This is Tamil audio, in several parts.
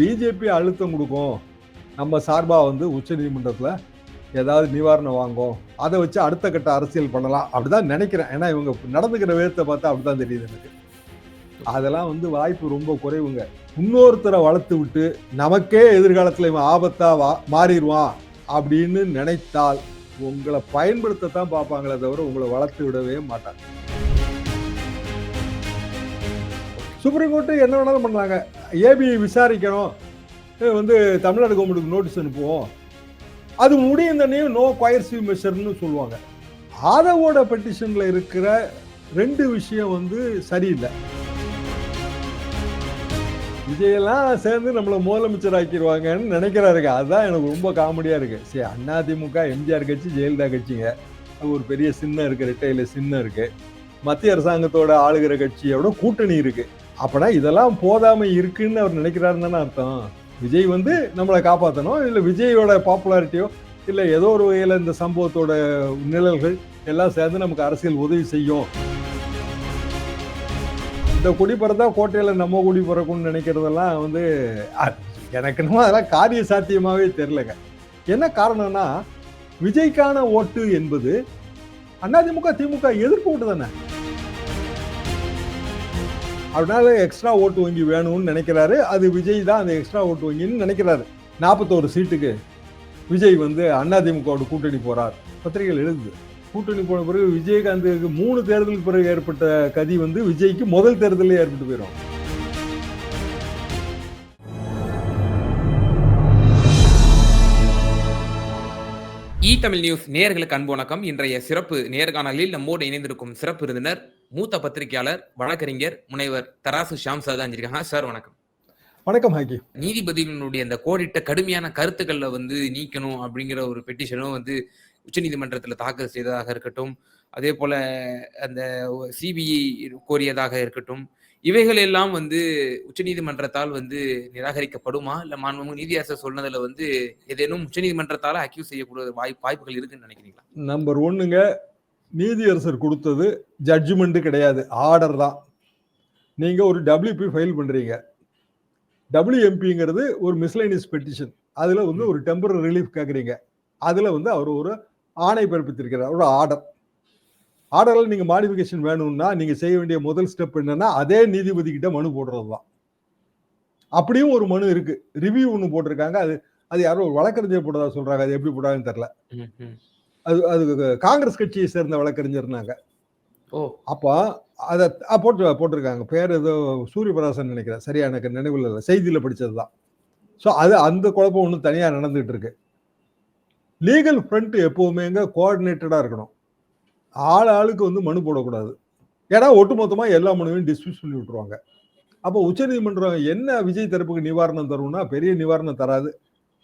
பிஜேபி அழுத்தம் கொடுக்கும். நம்ம சார்பாக வந்து உச்சநீதிமன்றத்தில் ஏதாவது நிவாரணம் வாங்கும் அதை வச்சு அடுத்த கட்ட அரசியல் பண்ணலாம் அப்படிதான் நினைக்கிறேன். ஏன்னா இவங்க நடந்துக்கிற விதத்தை பார்த்தா அப்படிதான் தெரியுது எனக்கு. அதெல்லாம் வந்து வாய்ப்பு ரொம்ப குறைவுங்க. இன்னொருத்தரை வளர்த்து விட்டு நமக்கே எதிர்காலத்தில் இவன் ஆபத்தா வா மாறிடுவான் அப்படின்னு நினைத்தால் உங்களை பயன்படுத்தத்தான் பார்ப்பாங்களே தவிர உங்களை வளர்த்து விடவே மாட்டாங்க. சுப்ரீம் கோர்ட்டு என்ன வேணாலும் பண்ணாங்க ஏபி விசாரிக்கணும். வந்து தமிழ்நாடு கவர்மெண்ட்டுக்கு நோட்டீஸ் அனுப்புவோம். அது முடியும் நோ கொயர்சிவ் மெஷர்னு சொல்லுவாங்க. ஆதவோட பெட்டிஷனில் இருக்கிற ரெண்டு விஷயம் வந்து சரியில்லை. விஜயெல்லாம் சேர்ந்து நம்மளை முதலமைச்சர் ஆக்கிடுவாங்கன்னு நினைக்கிறாருங்க. அதுதான் எனக்கு ரொம்ப காமெடியாக இருக்குது சரி அதிமுக எம்ஜிஆர் கட்சி ஜெயலலிதா கட்சிங்க. அது ஒரு பெரிய சின்னம் இருக்குது ரெட்டையில சின்னம் இருக்குது மத்திய அரசாங்கத்தோட ஆளுகிற கட்சியோட கூட்டணி இருக்குது அப்பனா இதெல்லாம் போதாமல் இருக்குன்னு அவர் நினைக்கிறாருன்னு தானே அர்த்தம். விஜய் வந்து நம்மளை காப்பாற்றணும் இல்லை விஜயோட பாப்புலாரிட்டியோ இல்லை ஏதோ ஒரு வகையில் இந்த சம்பவத்தோட நிழல்கள் எல்லாம் சேர்ந்து நமக்கு அரசியல் உதவி செய்யும். இந்த குடி கோட்டையில் நம்ம குடி பிறக்கும்னு நினைக்கிறதெல்லாம் வந்து எனக்குன்னு எனக்கு என்னமோ அதெல்லாம் காரிய சாத்தியமாகவே தெரிலங்க என்ன காரணம்னா விஜய்க்கான ஓட்டு என்பது அதிமுக திமுக எதிர்ப்பு ஓட்டு தானே? அதனால எக்ஸ்ட்ரா ஓட்டு வங்கி வேணும்னு நினைக்கிறாரு. அது விஜய் தான் அந்த எக்ஸ்ட்ரா ஓட்டு வங்கின்னு நினைக்கிறாரு. நாற்பத்தோரு சீட்டுக்கு விஜய் வந்து அதிமுகவோட கூட்டணி போகிறார் பத்திரிகைகள் எழுதுது. கூட்டணி போன பிறகு விஜயகாந்துக்கு மூணு தேர்தலுக்கு பிறகு ஏற்பட்ட கதி வந்து விஜய்க்கு முதல் தேர்தலே ஏற்பட்டு போயிடும் இ தமிழ் நியூஸ் நேயர்களுக்கு அன்பு வணக்கம். இன்றைய சிறப்பு நேர்காணலில் நம்மோடு இணைந்திருக்கும் சிறப்பு விருந்தினர் மூத்த பத்திரிகையாளர் வழக்கறிஞர் முனைவர் தராசு ஷாம் சார் தான் இருக்காங்க. சார் வணக்கம். வணக்கம் ஹாக்கி. நீதிபதிகளுடைய அந்த கோடிட்ட கடுமையான கருத்துக்களை வந்து நீக்கணும் அப்படிங்கிற ஒரு பெட்டிஷனும் வந்து உச்சநீதிமன்றத்தில் தாக்கல் செய்ததாக இருக்கட்டும். அதே போல அந்த சிபிஐ கோரியதாக இருக்கட்டும். இவைகள் எல்லாம் வந்து உச்சநீதிமன்றத்தால் வந்து நிராகரிக்கப்படுமா? இல்ல மாண்புமிகு நீதியரசர் சொன்னதுல வந்து ஏதேனும் உச்சநீதிமன்றத்தால அக்யூஸ் செய்யக்கூடிய வாய்ப்பு வாய்ப்புகள் இருக்குன்னு நினைக்கிறீங்களா? நம்பர் ஒண்ணுங்க நீதியரசர் கொடுத்தது ஜட்ஜ்மெண்ட் கிடையாது ஆர்டர் தான். நீங்க ஒரு டபிள்யூபி ஃபைல் பண்றீங்க. டபிள்யூஎம்பிங்கிறது ஒரு மிஸ்லைனியஸ் பெட்டிஷன் அதுல வந்து ஒரு டெம்பரரி ரிலீஃப் கேட்குறீங்க அதுல வந்து அவர் ஒரு ஆணை பிறப்பித்திருக்கிறார் ஒரு ஆர்டர் ஆர்டரில் நீங்க மாடிஃபிகேஷன் வேணும்னா நீங்க செய்ய வேண்டிய முதல் ஸ்டெப் என்னன்னா அதே நீதிபதி கிட்ட மனு போடுறது தான் அப்படியும் ஒரு மனு இருக்கு. ரிவ்யூ ஒன்று போட்டிருக்காங்க. அது அது யாரோ ஒரு வழக்கறிஞர் போட்டதா சொல்றாங்க. அது எப்படி போட்டாங்கன்னு தெரியல. அது அது காங்கிரஸ் கட்சியை சேர்ந்த வழக்கறிஞர்னாங்க. ஓ. அப்போ அதை போட்டு போட்டிருக்காங்க. பேர் ஏதோ சூரியபிரகாசன் நினைக்கிறேன். சரியா எனக்கு நினைவில் இல்லை. செய்தியில் படிச்சது தான் ஸோ அது அந்த குழப்பம் ஒன்று தனியாக நடந்துகிட்டு இருக்கு. லீகல் ஃப்ரண்ட் எப்போவுமேங்க கோஆர்டினேட்டடாக இருக்கணும். ஆள் ஆளுக்கு வந்து மனு போடக்கூடாது. ஏன்னா ஒட்டுமொத்தமாக எல்லா மனுவையும் டிஸ்மிஸ் பண்ணி விட்டுருவாங்க. அப்போ உச்சநீதிமன்றம் என்ன விஜய் தரப்புக்கு நிவாரணம் தரும்னா பெரிய நிவாரணம் தராது.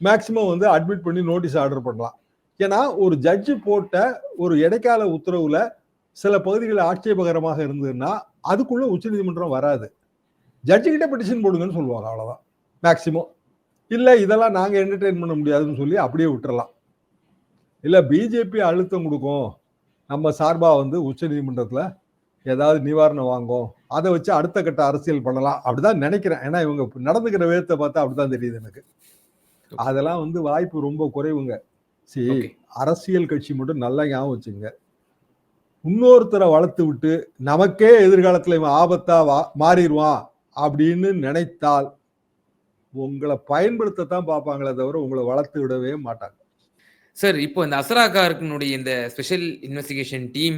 மேக்சிமம் வந்து அட்மிட் பண்ணி நோட்டீஸ் ஆர்டர் பண்ணலாம். ஏன்னா ஒரு ஜட்ஜு போட்ட ஒரு இடைக்கால உத்தரவுல சில பகுதிகள் ஆட்சேபகரமாக இருந்ததுன்னா அதுக்குள்ள உச்சநீதிமன்றம் வராது. ஜட்ஜு கிட்ட பெட்டிஷன் போடுங்கன்னு சொல்லுவாங்க அவ்வளோதான் மேக்சிமம் இல்லை இதெல்லாம் நாங்கள் என்டர்டெயின் பண்ண முடியாதுன்னு சொல்லி அப்படியே விட்டுறலாம். இல்லை பிஜேபி அழுத்தம் கொடுக்கும். நம்ம சார்பா வந்து உச்சநீதிமன்றத்துல ஏதாவது நிவாரணம் வாங்கும் அதை வச்சு அடுத்த கட்ட அரசியல் பண்ணலாம். அப்படிதான் நினைக்கிறேன். ஏன்னா இவங்க நடந்துக்கிற விதத்தை பார்த்தா அப்படிதான் தெரியுது எனக்கு. அதெல்லாம் வந்து வாய்ப்பு ரொம்ப குறைவுங்க. சரி அரசியல் கட்சி மட்டும் நல்லா ஞாபகம் வச்சுங்க இன்னொருத்தரை வளர்த்து விட்டு நமக்கே எதிர்காலத்துல இவன் ஆபத்தா வா மாறிடுவான் அப்படின்னு நினைத்தால் உங்களை பயன்படுத்தத்தான் பார்ப்பாங்களே தவிர உங்களை வளர்த்து விடவே மாட்டாங்க. சார் இப்போ இந்த அசராகாருக்கினுடைய இந்த ஸ்பெஷல் இன்வெஸ்டிகேஷன் டீம்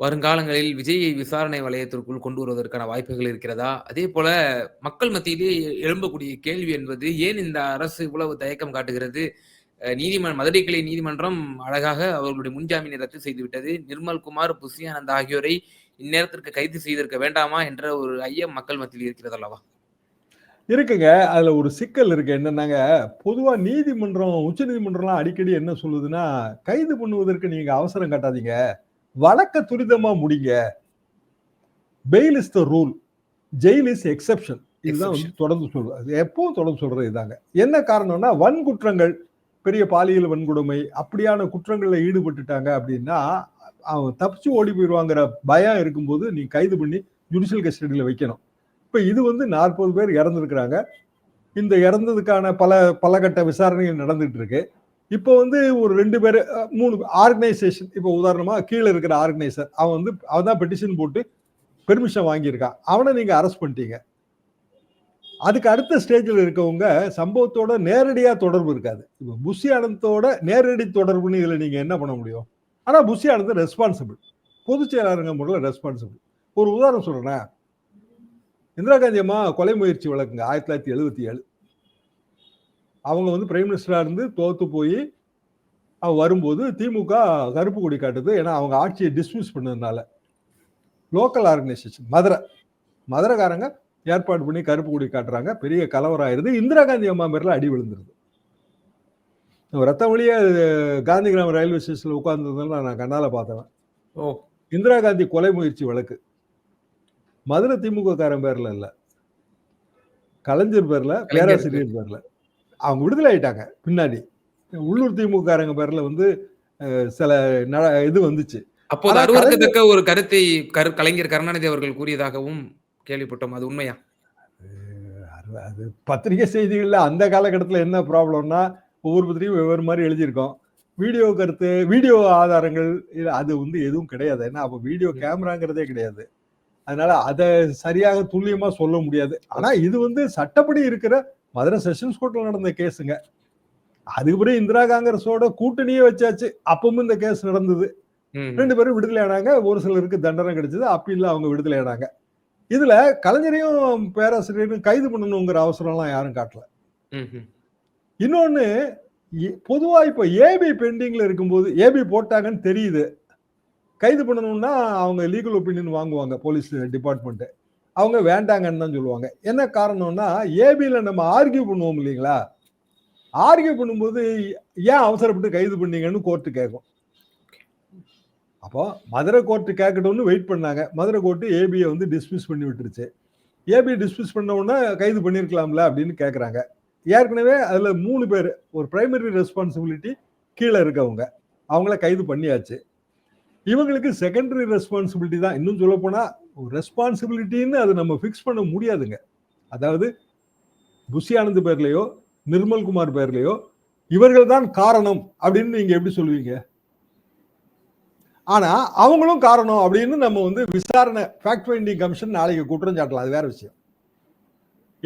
வருங்காலங்களில் விஜயை விசாரணை வலயத்திற்குள் கொண்டு வருவதற்கான வாய்ப்புகள் இருக்கிறதா? அதே போல மக்கள் மத்தியிலே எழும்பக்கூடிய கேள்வி என்பது ஏன் இந்த அரசு இவ்வளவு தயக்கம் காட்டுகிறது? நீதிமன்ற மதுரை கிளை நீதிமன்றம் அழகாக அவர்களுடைய முன்ஜாமீனை ரத்து செய்துவிட்டது நிர்மல் குமார் புஷியானந்த் ஆகியோரை இந்நேரத்திற்கு கைது செய்திருக்க வேண்டாமா? என்ற ஒரு ஐயம் மக்கள் மத்தியில் இருக்கிறது அல்லவா? இருக்குங்க. அதுல ஒரு சிக்கல் இருக்கு. என்னன்னாங்க பொதுவா நீதிமன்றம் உச்ச நீதிமன்றம்லாம் அடிக்கடி என்ன சொல்லுதுன்னா கைது பண்ணுவதற்கு நீங்க அவசரம் காட்டாதீங்க. வழக்க துரிதமா முடிங்க. Bail is the rule jail is exception இதுதான் வந்து தொடர்ந்து சொல்றது எப்பவும் தொடர்ந்து சொல்றது இதாங்க. என்ன காரணம்னா வன்குற்றங்கள் பெரிய பாலியல் வன்கொடுமை அப்படியான குற்றங்கள்ல ஈடுபட்டுட்டாங்க அப்படின்னா அவன் தப்பிச்சு ஓடி போயிடுவாங்கிற பயம் இருக்கும்போது நீ கைது பண்ணி ஜுடிஷியல் கஸ்டடியில் வைக்கணும். இப்போ இது வந்து நாற்பது பேர் இறந்துருக்குறாங்க. இந்த இறந்ததுக்கான பல பல கட்ட விசாரணைகள் நடந்துட்டு இருக்கு இப்போ வந்து ஒரு ரெண்டு பேர் மூணு ஆர்கனைசேஷன் இப்போ உதாரணமாக கீழே இருக்கிற ஆர்கனைசர் அவன் வந்து அவன் தான் பெட்டிஷன் போட்டு பெர்மிஷன் வாங்கியிருக்கான். அவனை நீங்கள் அரெஸ்ட் பண்ணிட்டீங்க. அதுக்கு அடுத்த ஸ்டேஜில் இருக்கவங்க சம்பவத்தோட நேரடியாக தொடர்பு இருக்காது. இப்போ புஷி ஆனந்தோட நேரடி தொடர்புன்னு இதில் நீங்கள் என்ன பண்ண முடியும்? ஆனால் புஷி ஆனந்த் ரெஸ்பான்சிபிள் பொதுச் செயலாளருங்க முறையில் ரெஸ்பான்சிபிள் ஒரு உதாரணம் சொல்கிறேன் இந்திரா காந்தி அம்மா கொலை முயற்சி வழக்குங்க ஆயிரத்தி தொள்ளாயிரத்தி எழுபத்தி ஏழு. அவங்க வந்து பிரைம் மினிஸ்டரா இருந்து தோத்து போய் அவ வரும்போது திமுக கருப்பு கொடி காட்டுது. ஏன்னா அவங்க ஆட்சியை டிஸ்மிஸ் பண்ணதுனால. Local organisation Madurai. மதுரைக்காரங்க ஏற்பாடு பண்ணி கருப்பு கொடி காட்டுறாங்க. பெரிய கலவரம் ஆயிருது இந்திரா காந்தி அம்மா பேர்ல அடி விழுந்துருது. ரத்த வழியா காந்தி கிராம ரயில்வே ஸ்டேஷன்ல உட்கார்ந்ததுனால நான் கண்ணால பார்த்தவன். ஓ. இந்திரா காந்தி கொலை முயற்சி வழக்கு. மதுரை திமுக காரன் பேர்ல இல்ல. கலைஞர் பேர்ல பேராசிரியர் பேர்ல. அவங்க விடுதலை ஆயிட்டாங்க பின்னாடி. உள்ளூர் திமுக காரங்க பேர்ல வந்து சில இது வந்துச்சு. அப்போது அருவருக்கத்தக்க ஒரு கருத்தை கரு கலைஞர் கருணாநிதி அவர்கள் கூறியதாகவும் கேள்விப்பட்டோம். அது உண்மையா? அது பத்திரிகை செய்திகள்ல அந்த காலகட்டத்தில் என்ன ப்ராப்ளம்னா ஒவ்வொரு பத்திரிகையும் வெவ்வேறு மாதிரி எழுதியிருக்கோம். வீடியோ கருத்து வீடியோ ஆதாரங்கள் அது வந்து எதுவும் கிடையாது. ஏன்னா அப்போ வீடியோ கேமராங்கிறதே கிடையாது. அதனால அதை சரியாக துல்லியமா சொல்ல முடியாது. ஆனா இது வந்து சட்டப்படி இருக்கிற மதுரை செஷன்ஸ் கோர்ட்ல நடந்த கேஸுங்க. அதுக்கப்புறம் இந்திரா காங்கிரஸோட கூட்டணியே வச்சாச்சு. அப்பவும் இந்த கேஸ் நடந்தது. ரெண்டு பேரும் விடுதலை ஆனாங்க. ஒரு சிலருக்கு தண்டனை கிடைச்சது. அப்பீல்ல அவங்க விடுதலை ஆனாங்க. இதுல கலைஞரையும் பேராசிரியரையும் கைது பண்ணணுங்கிற அவசரம்லாம் யாரும் காட்டல. இன்னொன்னு பொதுவா இப்ப ஏபி பெண்டிங்ல இருக்கும்போது ஏபி போட்டாங்கன்னு தெரியுது. கைது பண்ணணும்னா அவங்க லீகல் ஒப்பீனியன் வாங்குவாங்க போலீஸ் டிபார்ட்மெண்ட்டு அவங்க வேண்டாங்கன்னு தான் சொல்லுவாங்க. என்ன காரணம்னா ஏபியில் நம்ம ஆர்கியூ பண்ணுவோம் இல்லைங்களா? ஆர்கியூ பண்ணும்போது ஏன் அவசரப்பட்டு கைது பண்ணீங்கன்னு கோர்ட்டு கேட்கும் அப்போ மதுரை கோர்ட்டு கேட்கட்டும்னு வெயிட் பண்ணாங்க. மதுரை கோர்ட்டு ஏபியை வந்து டிஸ்மிஸ் பண்ணி விட்டுருச்சு. ஏபி டிஸ்மிஸ் பண்ண உடனே கைது பண்ணியிருக்கலாம்ல அப்படின்னு கேட்குறாங்க ஏற்கனவே அதில் மூணு பேர் ஒரு பிரைமரி ரெஸ்பான்சிபிலிட்டி கீழே இருக்கவங்க. அவங்கள கைது பண்ணியாச்சு. இவங்களுக்கு செகண்டரி ரெஸ்பான்சிபிலிட்டி தான். இன்னும் சொல்ல போனால் ரெஸ்பான்சிபிலிட்டின்னு அது நம்ம ஃபிக்ஸ் பண்ண முடியாதுங்க. அதாவது புஷி ஆனந்த் பேர்லயோ நிர்மல்குமார் பேர்லையோ இவர்கள் தான் காரணம் அப்படின்னு நீங்க எப்படி சொல்லுவீங்க? ஆனா அவங்களும் காரணம் அப்படின்னு நம்ம வந்து விசாரணை ஃபேக்ட் ஃபைண்டிங் கமிஷன் நாளைக்கு குற்றம் சாட்டலாம். அது வேற விஷயம்.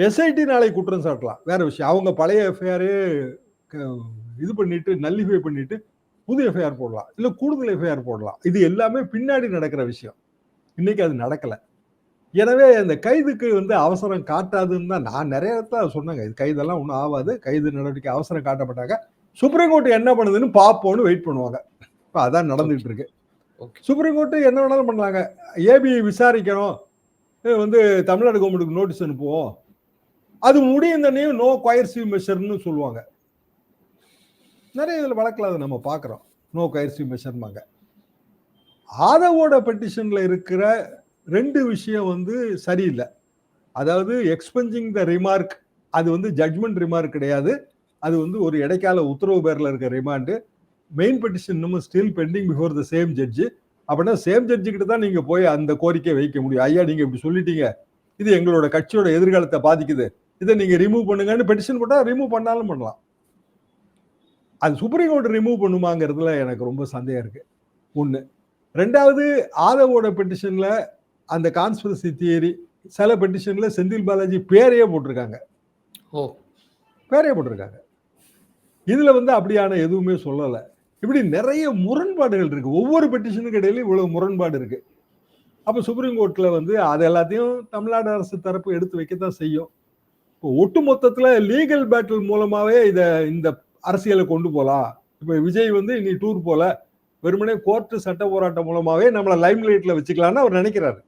எஸ்ஐடி நாளைக்கு குற்றம் சாட்டலாம். வேற விஷயம். அவங்க பழைய எஃப்ஐஆரே இது பண்ணிட்டு நல்லிஃபை பண்ணிட்டு புது எஃப்ஐஆர் போடலாம். இல்ல கூடுதல் எஃப்ஐஆர் போடலாம். இது எல்லாமே பின்னாடி நடக்கிற விஷயம். இன்னைக்கு அது நடக்கல. எனவே அந்த கைதுக்கு வந்து அவசரம் காட்டாதுன்னு தான் நான் நிறைய இடத்துல சொன்னேங்க. இது கைதெல்லாம் ஒன்றும் ஆகாது. கைது நடவடிக்கை அவசரம் காட்டப்பட்டாங்க. சுப்ரீம் கோர்ட் என்ன பண்ணுதுன்னு பார்ப்போம்னு வெயிட் பண்ணுவாங்க. இப்போ அதான் நடந்துகிட்டு இருக்கு. ஓகே சுப்ரீம் கோர்ட் என்ன வேணாலும் பண்ணலாங்க. ஏபி விசாரிக்கணும். வந்து தமிழ்நாடு கவர்மெண்ட்டுக்கு நோட்டீஸ் அனுப்புவோம். அது முடியும் தண்ணியும் நோ கொயர்சிவ் மெஷர்னு சொல்லுவாங்க. நிறைய இதில் வழக்கில் அதை நம்ம பார்க்குறோம். நோ கொயர்சிவ் மெஷர்மாங்க ஆதவோட பெட்டிஷனில் இருக்கிற ரெண்டு விஷயம் வந்து சரியில்லை. அதாவது எக்ஸ்பெஞ்சிங் த ரிமார்க் அது வந்து ஜட்மெண்ட் ரிமார்க் கிடையாது. அது வந்து ஒரு இடைக்கால உத்தரவு பேரில் இருக்க ரிமாண்டு மெயின் பெட்டிஷன் இன்னமும் still pending before the same judge அப்படின்னா சேம் ஜட்ஜு கிட்ட தான் நீங்கள் போய் அந்த கோரிக்கையை வைக்க முடியும். ஐயா நீங்கள் இப்படி சொல்லிட்டீங்க. இது எங்களோட கட்சியோட எதிர்காலத்தை பாதிக்குது. இதை நீங்கள் ரிமூவ் பண்ணுங்கன்னு பெட்டிஷன் போட்டால் ரிமூவ் பண்ணாலும் பண்ணலாம். அது சுப்ரீம் கோர்ட் ரிமூவ் பண்ணுமாங்கிறதுல எனக்கு ரொம்ப சந்தேகம் இருக்கு. ஒண்ணு. ரெண்டாவது ஆதவோட பெட்டிஷன்ல அந்த கான்ஸ்பிரசி தியரி சில பெட்டிஷன்ல செந்தில் பாலாஜி பேரையே போட்டிருக்காங்க. ஓ. பேரையே போட்டிருக்காங்க. இதுல வந்து அப்படியான எதுவுமே சொல்லலை. இப்படி நிறைய முரண்பாடுகள் இருக்கு. ஒவ்வொரு பெட்டிஷனுக்கு இடையில இவ்வளவு முரண்பாடு இருக்கு. அப்ப சுப்ரீம் கோர்ட்ல வந்து அது எல்லாத்தையும் தமிழ்நாடு அரசு தரப்பு எடுத்து வைக்கத்தான் செய்யும். இப்போ ஒட்டு மொத்தத்துல லீகல் பேட்டில் மூலமாவே இத இந்த அரசியலை கொண்டு போலாம். இப்ப விஜய் வந்து இனி டூர் போல வெறுமனே கோர்ட்டு சட்ட போராட்டம் மூலமாவே நம்மளை லைம் லைட்ல வச்சுக்கலாம்னு அவர் நினைக்கிறாரு.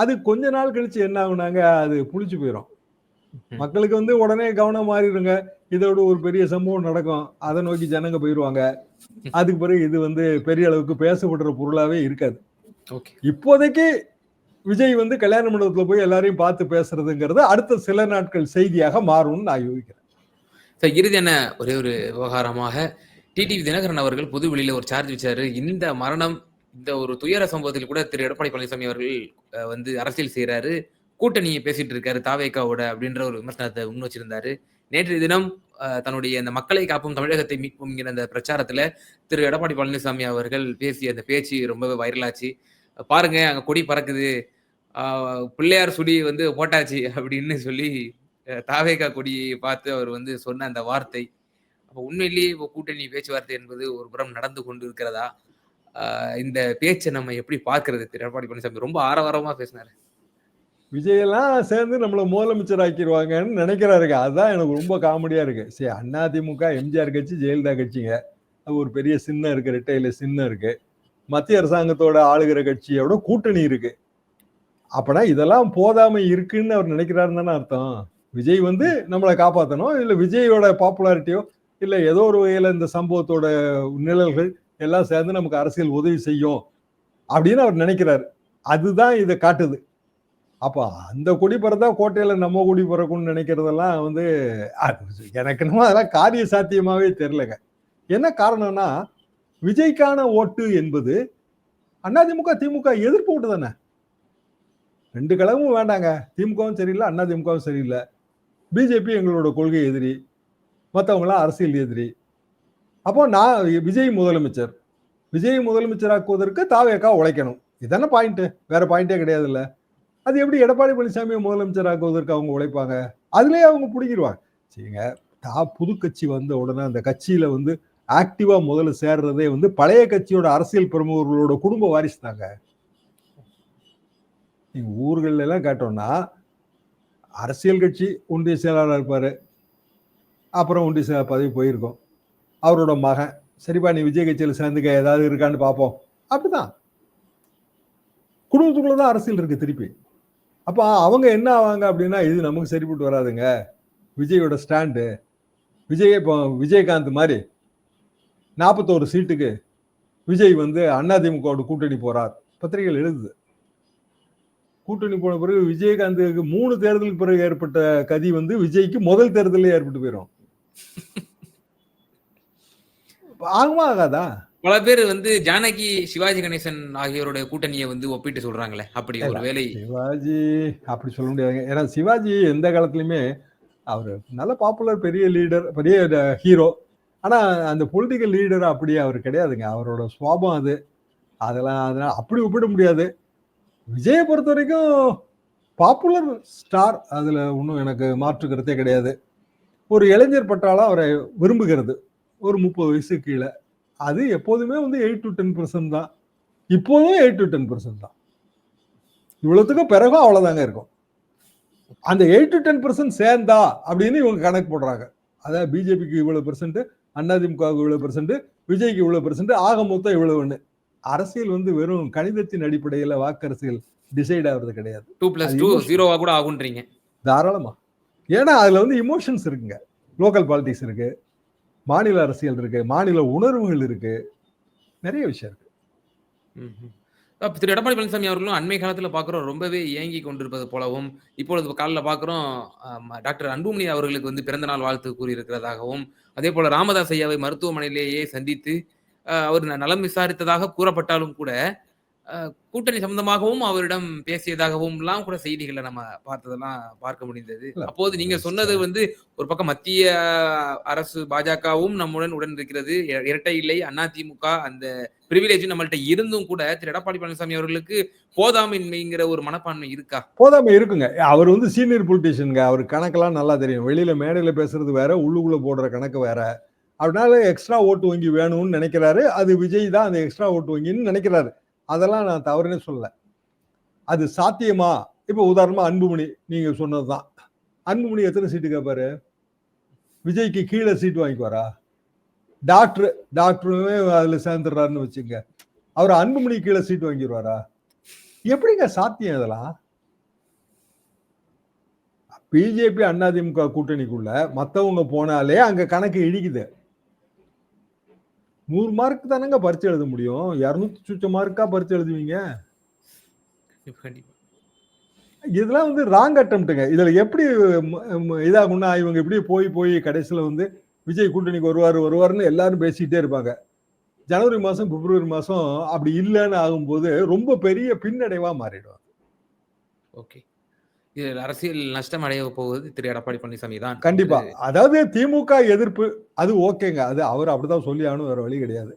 அது கொஞ்ச நாள் கழிச்சு என்ன ஆகுனாங்க அது புளிச்சு போயிடும் மக்களுக்கு வந்து உடனே கவனம் மாறிடுங்க. இதோட ஒரு பெரிய சம்பவம் நடக்கும். அதை நோக்கி ஜனங்க போயிடுவாங்க அதுக்கு பிறகு இது வந்து பெரிய அளவுக்கு பேசப்படுற பொருளாவே இருக்காது. இப்போதைக்கு விஜய் வந்து கல்யாண மண்டபத்துல போய் எல்லாரையும் பார்த்து பேசுறதுங்கிறது அடுத்த சில நாட்கள் செய்தியாக மாறும்னு நான் ஸோ சார் இறுதியான ஒரே ஒரு விவகாரமாக டிடிவி தினகரன் அவர்கள் பொது வெளியில ஒரு சார்ஜ் வச்சாரு. இந்த மரணம் இந்த ஒரு துயர சம்பவத்தில் கூட திரு எடப்பாடி பழனிசாமி அவர்கள் வந்து அரசியல் செய்யறாரு கூட்டணியை பேசிட்டு இருக்காரு தாவேக்காவோட அப்படின்ற ஒரு விமர்சனத்தை முன் வச்சிருந்தாரு. நேற்றைய தினம் தன்னுடைய அந்த மக்களை காப்போம் தமிழகத்தை மீட்போம்ங்கிற அந்த பிரச்சாரத்துல திரு எடப்பாடி பழனிசாமி அவர்கள் பேசிய அந்த பேச்சு ரொம்பவே வைரலாச்சு பாருங்க அங்க கொடி பறக்குது. பிள்ளையார் சுடி வந்து போட்டாச்சு அப்படின்னு சொல்லி தாவேகா கொடியை பார்த்து அவர் வந்து சொன்ன அந்த வார்த்தை அப்போ உண்மையிலேயே இப்போ கூட்டணி பேச்சுவார்த்தை என்பது ஒரு புறம் நடந்து கொண்டு இருக்கிறதா இந்த பேச்சை நம்ம எப்படி பார்க்கறது? திரு எடப்பாடி பழனிசாமி ரொம்ப ஆரவாரமா பேசினாரு. விஜயெல்லாம் சேர்ந்து நம்மளை முதலமைச்சர் ஆக்கிடுவாங்கன்னு நினைக்கிறாருங்க. அதுதான் எனக்கு ரொம்ப காமெடியா இருக்கு. சரி அதிமுக எம்ஜிஆர் கட்சி ஜெயலலிதா கட்சிங்க. அது ஒரு பெரிய சின்னம் இருக்கு ரெட்டையில சின்னம் இருக்கு. மத்திய அரசாங்கத்தோட ஆளுகிற கட்சியோட கூட்டணி இருக்கு. அப்பனா இதெல்லாம் போதாம இருக்குன்னு அவர் நினைக்கிறாருன்னு தானே அர்த்தம். விஜய் வந்து நம்மளை காப்பாற்றணும் இல்லை விஜயோட பாப்புலாரிட்டியோ இல்லை ஏதோ ஒரு வகையில் இந்த சம்பவத்தோட நிழல்கள் எல்லாம் சேர்ந்து நமக்கு அரசியல் உதவி செய்யும் அப்படின்னு அவர் நினைக்கிறாரு. அதுதான் இதை காட்டுது. அப்போ அந்த கொடி கோட்டையில் நம்ம குடி பறக்கும்னு நினைக்கிறதெல்லாம் வந்து எனக்கு என்னமோ அதெல்லாம் காரிய சாத்தியமாகவே தெரிலங்க என்ன காரணம்னா விஜய்க்கான ஓட்டு என்பது அதிமுக திமுக எதிர்ப்பு ஓட்டு தானே? ரெண்டு கழகமும் வேண்டாங்க. திமுகவும் சரியில்லை அதிமுகவும் சரியில்லை. பிஜேபி எங்களோட கொள்கை எதிரி மற்றவங்களாம் அரசியல் எதிரி. அப்போ நான் விஜய் முதலமைச்சர். விஜய் முதலமைச்சராக்குவதற்கு தாவேக்கா உழைக்கணும். இதான பாயிண்ட்டு வேற பாயிண்டே கிடையாதுல்ல. அது எப்படி எடப்பாடி பழனிசாமியை முதலமைச்சர் ஆக்குவதற்கு அவங்க உழைப்பாங்க? அதுலேயே அவங்க பிடிக்கிடுவாங்க சரிங்க. தா புது கட்சி வந்த உடனே அந்த கட்சியில் வந்து ஆக்டிவாக முதல்ல சேர்றதே வந்து பழைய கட்சியோட அரசியல் பிரமுகர்களோட குடும்ப வாரிசு தாங்க. நீங்கள் ஊர்களெல்லாம் கேட்டோன்னா கேட்டோம்னா அரசியல் கட்சி ஒன்றிய செயலாளர் இருப்பார். அப்புறம் ஒன்றிய செயலாளர் பதவி போயிருக்கோம். அவரோட மகன் சரிப்பா நீ விஜய் கட்சியில் சேர்ந்துக்க ஏதாவது இருக்கான்னு பார்ப்போம். அப்படிதான். குடும்பத்துக்குள்ள தான் அரசியல் இருக்குது திருப்பி. அப்போ அவங்க என்ன ஆவாங்க அப்படின்னா இது நமக்கு சரிப்பட்டு வராதுங்க. விஜயோட ஸ்டாண்டு. விஜய் இப்போ விஜயகாந்த் மாதிரி நாற்பத்தோரு சீட்டுக்கு விஜய் வந்து அதிமுகவோட கூட்டணி போகிறார் பத்திரிகைகள் எழுதுது. கூட்டணி போன பிறகு விஜயகாந்துக்கு மூணு தேர்தலுக்கு பிறகு ஏற்பட்ட கதி வந்து விஜய்க்கு முதல் தேர்தலே ஏற்பட்டு போயிடும் ஆகுமா ஆகாதா பல பேர் வந்து ஜானகி சிவாஜி கணேசன் ஆகியோருடைய கூட்டணியை வந்து ஒப்பிட்டு சொல்றாங்களே. அப்படி ஒரு வேலை. சிவாஜி அப்படி சொல்ல முடியாதுங்க ஏன்னா சிவாஜி எந்த காலத்துலயுமே அவர் நல்ல பாப்புலர் பெரிய லீடர் பெரிய ஹீரோ ஆனா அந்த பொலிட்டிக்கல் லீடர் அப்படி அவர் கிடையாதுங்க. அவரோட சுவாபம் அது. அதெல்லாம் அதெல்லாம் அப்படி ஒப்பிட முடியாது. விஜயை பொறுத்த வரைக்கும் பாப்புலர் ஸ்டார் அதில் ஒன்றும் எனக்கு மாற்று கருத்தே கிடையாது. ஒரு இளைஞர் பட்டாலும் அவரை விரும்புகிறது. ஒரு முப்பது வயசு கீழே. அது எப்போதுமே வந்து எயிட் டு டென் பர்சன்ட் தான். இப்போதும் எயிட் டு டென் பர்சன்ட் தான். இவ்வளோத்துக்கும் பிறகும் அவ்வளோதாங்க இருக்கும். அந்த எயிட் டு டென் பர்சன்ட் சேர்ந்தா அப்படின்னு இவங்க கணக்கு போடுறாங்க. அதாவது பிஜேபிக்கு இவ்வளோ பெர்சன்ட் அதிமுகவுக்கு இவ்வளோ பெர்சன்ட் விஜய்க்கு இவ்வளோ பெர்சன்ட் ஆக மொத்தம் ஒன்று அரசியல் வந்து வெறும் கணிதத்தின் அடிப்படையில வாக்கரசியல் டிசைட் ஆகுறது கிடையாது. Two plus two. ஜீரோவா கூட ஆகுன்றீங்க. தாராளமா. ஏன்னா அதுல வந்து இமோஷன்ஸ் இருக்குங்க. லோக்கல் பாலிடிக்ஸ் இருக்கு. மாநில அரசியல் இருக்கு. மாநில உணர்வுகள் இருக்கு. நிறைய விஷயம் இருக்கு. திரு எடப்பாடி பழனிசாமி அவர்களும் அண்மை காலத்துல பாக்குறோம். ரொம்பவே ஏங்கி கொண்டிருப்பது போலவும் இப்பொழுது காலைல பாக்குறோம் ஆம், டாக்டர் அன்புமணி அவர்களுக்கு வந்து பிறந்த நாள் வாழ்த்து கூறியிருக்கிறதாகவும் அதே போல ராமதாஸ் ஐயாவை மருத்துவமனையிலேயே சந்தித்து அவர் நலம் விசாரித்ததாக கூறப்பட்டாலும் கூட கூட்டணி சம்பந்தமாகவும் அவரிடம் பேசியதாகவும் எல்லாம் கூட செய்திகளை நம்ம பார்த்ததெல்லாம் பார்க்க முடிந்தது. அப்போது நீங்க சொன்னது வந்து ஒரு பக்கம் மத்திய அரசு பாஜகவும் நம்முடன் உடன் இருக்கிறது இரட்டை இல்லை அதிமுக அந்த பிரிவிலேஜ் நம்மள்ட்ட இருந்தும் கூட திரு. எடப்பாடி பழனிசாமி அவர்களுக்கு போதாமைங்கிற ஒரு மனப்பான்மை இருக்கா? போதாம இருக்குங்க. அவர் வந்து சீனியர் பொலிட்டீஷியனுங்க அவர் கணக்கெல்லாம் நல்லா தெரியும். வெளியில மேடையில பேசுறது வேற உள்ளுக்குள்ள போடுற கணக்கு வேற. அதனால எக்ஸ்ட்ரா ஓட்டு வங்கி வேணும்னு நினைக்கிறாரு. அது விஜய் தான் அந்த எக்ஸ்ட்ரா ஓட்டு வங்கின்னு நினைக்கிறாரு. அதெல்லாம் நான் தவறுனே சொல்லலை. அது சாத்தியமா? இப்போ உதாரணமாக அன்புமணி நீங்கள் சொன்னது தான் அன்புமணி எத்தனை சீட்டு கேட்பாரு விஜய்க்கு கீழே சீட்டு வாங்கிக்குவாரா டாக்டர் டாக்டருமே அதில் சேர்ந்துடுறாருன்னு வச்சுங்க. அவர் அன்புமணி கீழே சீட்டு வாங்கிடுவாரா? எப்படிங்க சாத்தியம் இதெல்லாம்? பிஜேபி அதிமுக கூட்டணிக்குள்ள மற்றவங்க போனாலே அங்கே கணக்கு இடிக்குது. நூறு மார்க் தானங்க பரிச்சை எழுத முடியும்? இருநூத்தி சுச்ச மார்க்கா பரிச்சை எழுதுவீங்க? இதெல்லாம் வந்து ராங் அட்டம்ப்ட்டுங்க இதுல எப்படி இதாகும்னா இவங்க இப்படி போய் போய் கடைசியில வந்து விஜய் கூட்டணிக்கு வருவாரு வருவாருன்னு எல்லாரும் பேசிக்கிட்டே இருப்பாங்க. ஜனவரி மாசம் பிப்ரவரி மாசம் அப்படி இல்லைன்னு ஆகும்போது ரொம்ப பெரிய பின்னடைவா மாறிடும் ஓகே. இதில் அரசியல் நஷ்டம் அடைய போவது திரு. எடப்பாடி பழனிசாமி தான் கண்டிப்பா. அதாவது திமுக எதிர்ப்பு அது ஓகேங்க. அது அவர் அப்படிதான் சொல்லி ஆகணும் வேற வழி கிடையாது.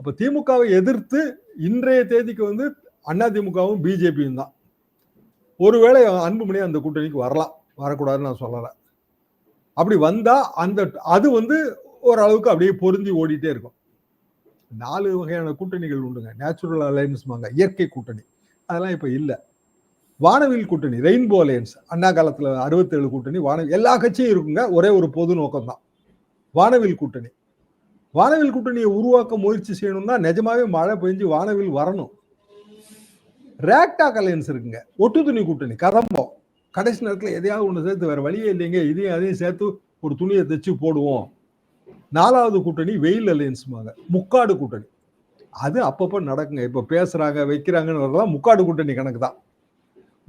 அப்ப திமுகவை எதிர்த்து இன்றைய தேதிக்கு வந்து அண்ணா திமுகவும் பிஜேபியும் தான். ஒருவேளை அன்புமணி அந்த கூட்டணிக்கு வரலாம். வரக்கூடாதுன்னு நான் சொல்லல. அப்படி வந்தா அந்த அது வந்து ஓரளவுக்கு அப்படியே பொருந்தி ஓடிட்டே இருக்கும். நாலு வகையான கூட்டணிகள் உண்டுங்க. நேச்சுரல் அலையன்ஸ்மாங்க இயற்கை கூட்டணி. அதெல்லாம் இப்ப இல்ல. வானவில் கூட்டணி ரெயின்போ அலையன்ஸ் அண்ணா காலத்தில் அறுபத்தேழு கூட்டணி வானவில் எல்லா கட்சியும் இருக்குங்க ஒரே ஒரு பொது நோக்கம்தான். வானவில் கூட்டணி. வானவில் கூட்டணியை உருவாக்க முயற்சி செய்யணும்னா நிஜமாவே மழை பெஞ்சு வானவில் வரணும். ரேக்டாக் அலையன்ஸ் இருக்குங்க ஒட்டு துணி கூட்டணி கதம்பம். கடைசி நேரத்தில் எதையாவது ஒன்று சேர்த்து வேற வழியே இல்லைங்க இதையும் அதையும் சேர்த்து ஒரு துணியை தைச்சு போடுவோம். நாலாவது கூட்டணி வெயில் அலையன்ஸ் முக்காடு கூட்டணி. அது அப்பப்போ நடக்குங்க இப்போ பேசுகிறாங்க வைக்கிறாங்கன்னு வரலாம் முக்காடு கூட்டணி கணக்கு தான்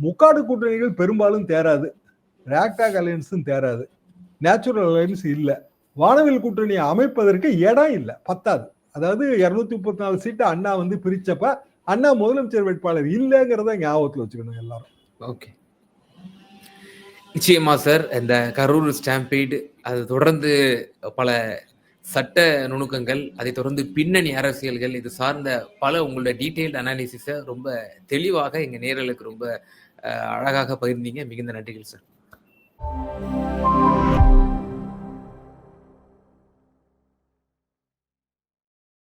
முக்காடு கூட்டணிகள் பெரும்பாலும் தேராது. ரேக்டாக் அலையன்ஸும் தேராது. நேச்சுரல் அலையன்ஸ் இல்லை. வானவில் கூட்டணியை அமைப்பதற்கு இடம் இல்லை. பத்தாது. அதாவது இரநூத்தி முப்பத்தி நாலு சீட்டு அண்ணா வந்து பிரிச்சப்ப அண்ணா முதலமைச்சர் வேட்பாளர் இல்லைங்கிறத ஞாபகத்தில் வச்சுக்கணும் எல்லாரும். ஓகே நிச்சயமா சார் இந்த கரூர் ஸ்டாம்பீடு அது தொடர்ந்து பல சட்ட நுணுக்கங்கள் அதை தொடர்ந்து பின்னணி அரசியல்கள் இது சார்ந்த பல உங்களோட டீட்டெயில்டு அனாலிசிஸை ரொம்ப தெளிவாக எங்கள் நேரலுக்கு ரொம்ப அழகாக பகிர்ந்தீங்க. மிகுந்த நன்றிகள் சார்.